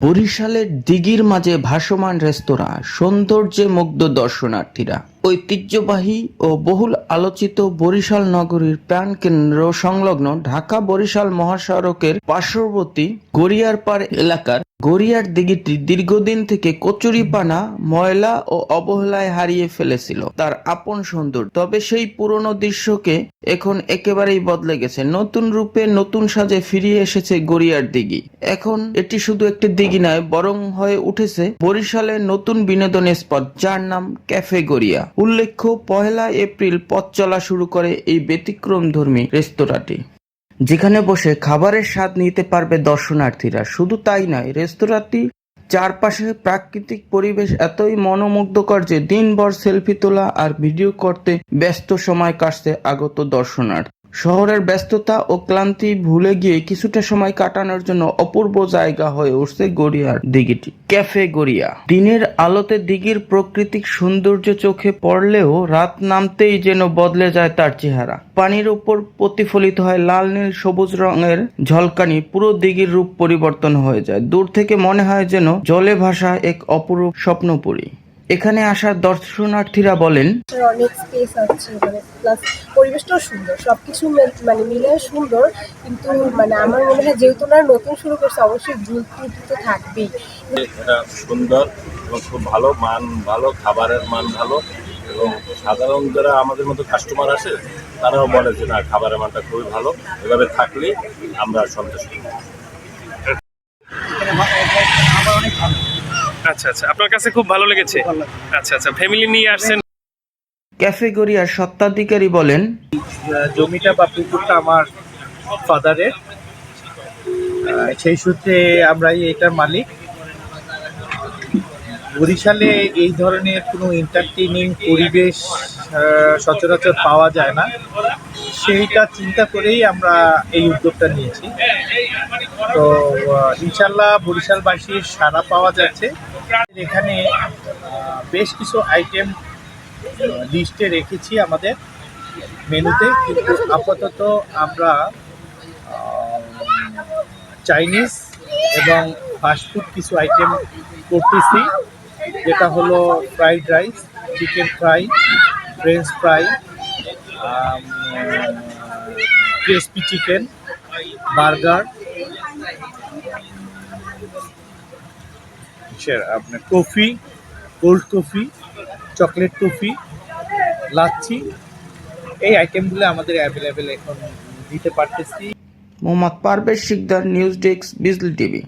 বরিশালের দিঘির মাঝে ভাসমান রেস্তোরাঁ, সৌন্দর্যে মুগ্ধ দর্শনার্থীরা। ঐতিহ্যবাহী ও বহুল আলোচিত বরিশাল নগরীর প্রাণকেন্দ্র সংলগ্ন ঢাকা বরিশাল মহাসড়কের পার্শ্ববর্তী গড়িয়ারপাড় এলাকার গড়িয়ার দিঘিটি দীর্ঘদিন থেকে কচুরিপানা ময়লা ও অবহেলায় হারিয়ে ফেলেছিল তার আপন সৌন্দর্য। তবে সেই পুরনো দৃশ্যকে এখন একেবারেই বদলে গেছে। নতুন রূপে নতুন সাজে ফিরিয়ে এসেছে গড়িয়ার দিঘি। এখন এটি শুধু একটি দিঘি নয়, বরং হয়ে উঠেছে বরিশালের নতুন বিনোদন স্পট, যার নাম ক্যাফে গড়িয়া। উল্লেখ্য, পহেলা এপ্রিল পথ চলা শুরু করে এই ব্যতিক্রম ধর্মী রেস্তোরাঁটি। যেখানে বসে খাবারের স্বাদ নিতে পারবে দর্শনার্থীরা। শুধু তাই নয়, রেস্তোরাঁটি চারপাশে প্রাকৃতিক পরিবেশ এতই মনোমুগ্ধকর যে দিনভর সেলফি তোলা আর ভিডিও করতে ব্যস্ত সময় কাটছে আগত দর্শনার্থী। শহরের ব্যস্ততা ও ক্লান্তি ভুলে গিয়ে কিছুটা সময় কাটানোর জন্য অপূর্ব জায়গা হয়ে উঠছে গড়িয়ার দিঘিটি। ক্যাফে গড়িয়া। দিনের আলোতে দিঘির প্রাকৃতিক সৌন্দর্য চোখে পড়লেও রাত নামতেই যেন বদলে যায় তার চেহারা। পানির উপর প্রতিফলিত হয় লাল নীল সবুজ রঙের ঝলকানি, পুরো দিঘির রূপ পরিবর্তন হয়ে যায়। দূর থেকে মনে হয় যেন জলে ভাসা এক অপরূপ স্বপ্নপুরী। এখানে আসা দর্শনার্থীরা বলেন অনেক স্পেস আছে মানে প্লাস পরিবেশটাও সুন্দর সব কিছু মানে মিলে সুন্দর কিন্তু মানে আমার মনে হয় যেহেতু ওনারা নতুন শুরু করছে অবশ্যই ভুল ত্রুটি তো থাকবেই। এটা সুন্দর এবং খুব ভালো মান ভালো খাবারের মান ভালো এবং সাধারণ যারা আমাদের মতো কাস্টমার আসে তারাও বলে যে না খাবারের মানটা খুবই ভালো। এভাবে থাকলে আমরা সন্তুষ্ট। আচ্ছা আচ্ছা। আপনার কাছে খুব ভালো লেগেছে? আচ্ছা আচ্ছা। ফ্যামিলি নিয়ে আসছেন? ক্যাফে গড়িয়ার সত্ত্বাধিকারী বলেন জমিটা বা পুকুরটা আমার ফাদারের। সেই সূত্রে আমরাই এটার মালিক। বরিশালে এই ধরনের কোনো এন্টারটেনিং পরিবেশ আহ, সচরাচর পাওয়া যায় না। সেইটা চিন্তা করেই আমরা এই উদ্যোগটা নিয়েছি। তো ইনশাল্লাহ বরিশালবাসীর সাড়া পাওয়া যাচ্ছে। এখানে বেশ কিছু আইটেম লিস্টে রেখেছি আমাদের মেনুতে। কিন্তু আপাতত আমরা চাইনিজ এবং ফাস্টফুড কিছু আইটেম করতেছি। যেটা হলো fried rice chicken fry French fry crispy chicken burger আপনার coffee cold coffee chocolate coffee lassi, এই আইটেমগুলো আমাদের অ্যাভেলেবেল এখন দিতে পারতেছি। Mohammad Parvez Sikdar news desk Bijli TV